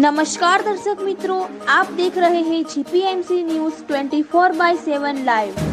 નમસ્કાર દર્શક મિત્રો આપ દેખ રહે હૈ GPMC news 24 by 7 live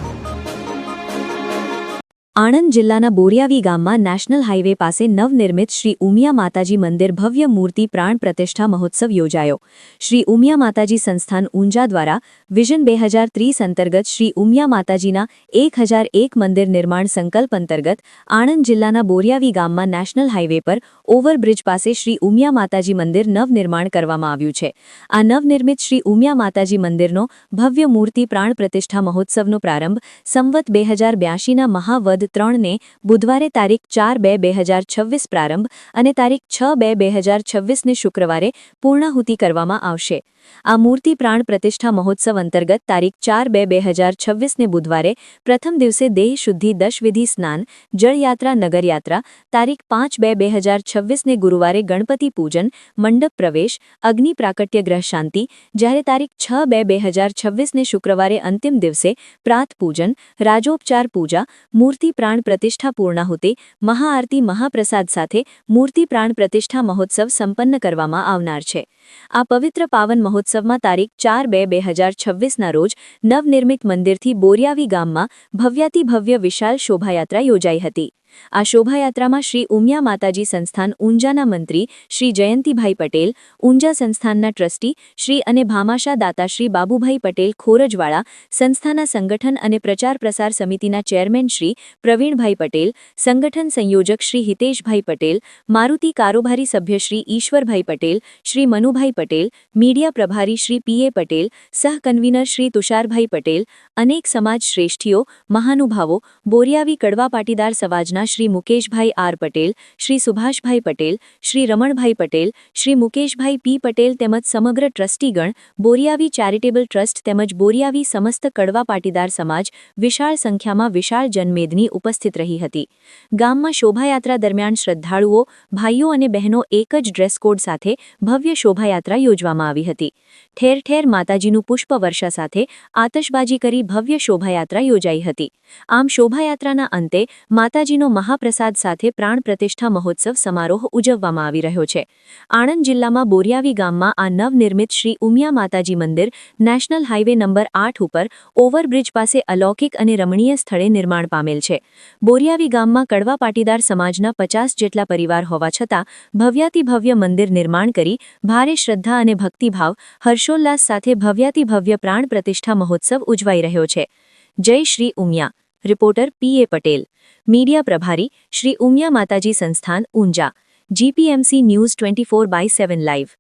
Anand જિલ્લાના બોરિયાવી ગામમાં નેશનલ હાઇવે પાસે નવનિર્મિત શ્રી ઉમિયા માતાજી મંદિર ભવ્ય મૂર્તિ પ્રાણ પ્રતિષ્ઠા મહોત્સવ યોજાયો શ્રી ઉમિયા માતાજી સંસ્થાન ઊંઝા દ્વારા વિઝન બે હજાર ત્રીસ અંતર્ગત શ્રી ઉમિયા માતાજીના એક હજાર એક મંદિર નિર્માણ સંકલ્પ અંતર્ગત આણંદ જિલ્લાના બોરિયાવી ગામમાં નેશનલ હાઇવે પર ઓવરબ્રિજ પાસે શ્રી ઉમિયા માતાજી મંદિર નવનિર્માણ કરવામાં આવ્યું છે. આ નવનિર્મિત શ્રી ઉમિયા માતાજી મંદિરનો ભવ્ય મૂર્તિ પ્રાણ પ્રતિષ્ઠા મહોત્સવનો પ્રારંભ સંવત બે હજાર બ્યાસીના મહાવદ ત્રણને બુધવારે તારીખ ચાર બે બે હજાર છવ્વીસ પ્રારંભ અને તારીખ છ બે બે હજાર છવ્વીસને શુક્રવારે પૂર્ણાહુતિ કરવામાં આવશે. આ મૂર્તિ પ્રાણ પ્રતિષ્ઠા મહોત્સવ અંતર્ગત તારીખ ચાર બે બે હજાર છવ્વીસને બુધવારે પ્રથમ દિવસે દેહ શુદ્ધિ દશવિધિ સ્નાન, જળયાત્રા, નગરયાત્રા, તારીખ પાંચ બે બે હજાર છવ્વીસને ગુરુવારે ગણપતિ પૂજન, મંડપ પ્રવેશ, અગ્નિ પ્રાકટ્ય ગ્રહ શાંતિ, જ્યારે તારીખ છ બે બે હજાર છવ્વીસને શુક્રવારે અંતિમ દિવસે પ્રાત પૂજન, રાજોપચાર પૂજા, મૂર્તિ પ્રાણ પ્રતિષ્ઠા પૂર્ણાહુતિ મહાઆરતી મહાપ્રસાદ સાથે મૂર્તિ પ્રાણ પ્રતિષ્ઠા મહોત્સવ સંપન્ન કરવામાં આવનાર છે. આ પવિત્ર પાવન મહોત્સવમાં તારીખ ચાર બે બે હજાર છવ્વીસના રોજ નવનિર્મિત મંદિરથી બોરિયાવી ગામમાં ભવ્યાતિ ભવ્ય વિશાળ શોભાયાત્રા યોજાઈ હતી. આ શોભાયાત્રામાં શ્રી ઉમિયા માતાજી સંસ્થાન ઊંઝાના મંત્રી શ્રી જયંતિભાઈ પટેલ, ઊંઝા સંસ્થાનના ટ્રસ્ટી શ્રી અને ભામાશા દાતા શ્રી બાબુભાઈ પટેલ ખોરજવાળા, સંસ્થાના સંગઠન અને પ્રચાર પ્રસાર સમિતિના ચેરમેન શ્રી પ્રવીણભાઈ પટેલ, સંગઠન સંયોજક શ્રી હિતેશભાઈ પટેલ, મારુતિ કારોબારી સભ્ય શ્રી ઈશ્વરભાઈ પટેલ, શ્રી મનુભાઈ પટેલ, મીડિયા પ્રભારી શ્રી પીએ પટેલ, સહ કન્વીનર શ્રી તુષારભાઈ પટેલ, અનેક સમાજ શ્રેષ્ઠીઓ, મહાનુભાવો, બોરિયાવી કડવા પાટીદાર સમાજના શ્રી મુકેશભાઈ આર પટેલ, શ્રી સુભાષભાઈ પટેલ, શ્રી રમણભાઈ પટેલ, શ્રી મુકેશભાઈ પી પટેલ તેમજ સમગ્ર ટ્રસ્ટીગણ, બોરિયાવી ચેરિટેબલ ટ્રસ્ટ તેમજ બોરિયાવી સમસ્ત કડવા પાટીદાર સમાજ, વિશાળ સંખ્યામાં વિશાળ જનમેદની ઉપસ્થિત રહી હતી. ગામમાં શોભાયાત્રા દરમિયાન શ્રદ્ધાળુઓ, ભાઈઓ અને બહેનો એક જ ડ્રેસ કોડ સાથે ભવ્ય શોભાયાત્રા યોજવામાં આવી હતી. ઠેર ઠેર માતાજીનું પુષ્પવર્ષા સાથે આતશબાજી કરી ભવ્ય શોભાયાત્રા યોજાઈ હતી. આમ શોભાયાત્રાના અંતે માતાજીનો મહાપ્રસાદ સાથે પ્રાણ પ્રતિષ્ઠા મહોત્સવ સમારોહ ઉજવવામાં આવી રહ્યો છે. આણંદ જિલ્લામાં બોરિયાવી ગામમાં આ નવનિર્મિત શ્રી ઉમિયા માતાજી મંદિર નેશનલ હાઇવે નંબર આઠ ઉપર ઓવરબ્રિજ પાસે અલૌકિક અને રમણીય સ્થળે નિર્માણ પામેલ છે. બોરિયાવી ગામમાં કડવા પાટીદાર સમાજના પચાસ જેટલા પરિવાર હોવા છતાં ભવ્યાતિભવ્ય મંદિર નિર્માણ કરી ભારે શ્રદ્ધા અને ભક્તિભાવ હર્ષોલ્લાસ સાથે ભવ્યાતિભવ્ય પ્રાણ પ્રતિષ્ઠા મહોત્સવ ઉજવાઈ રહ્યો છે. જય Shri Umiya. Reporter P A Patel media પ્રભારી શ્રી ઉમિયા માતાજી સંસ્થાન Unjha GPMC news twenty four by seven live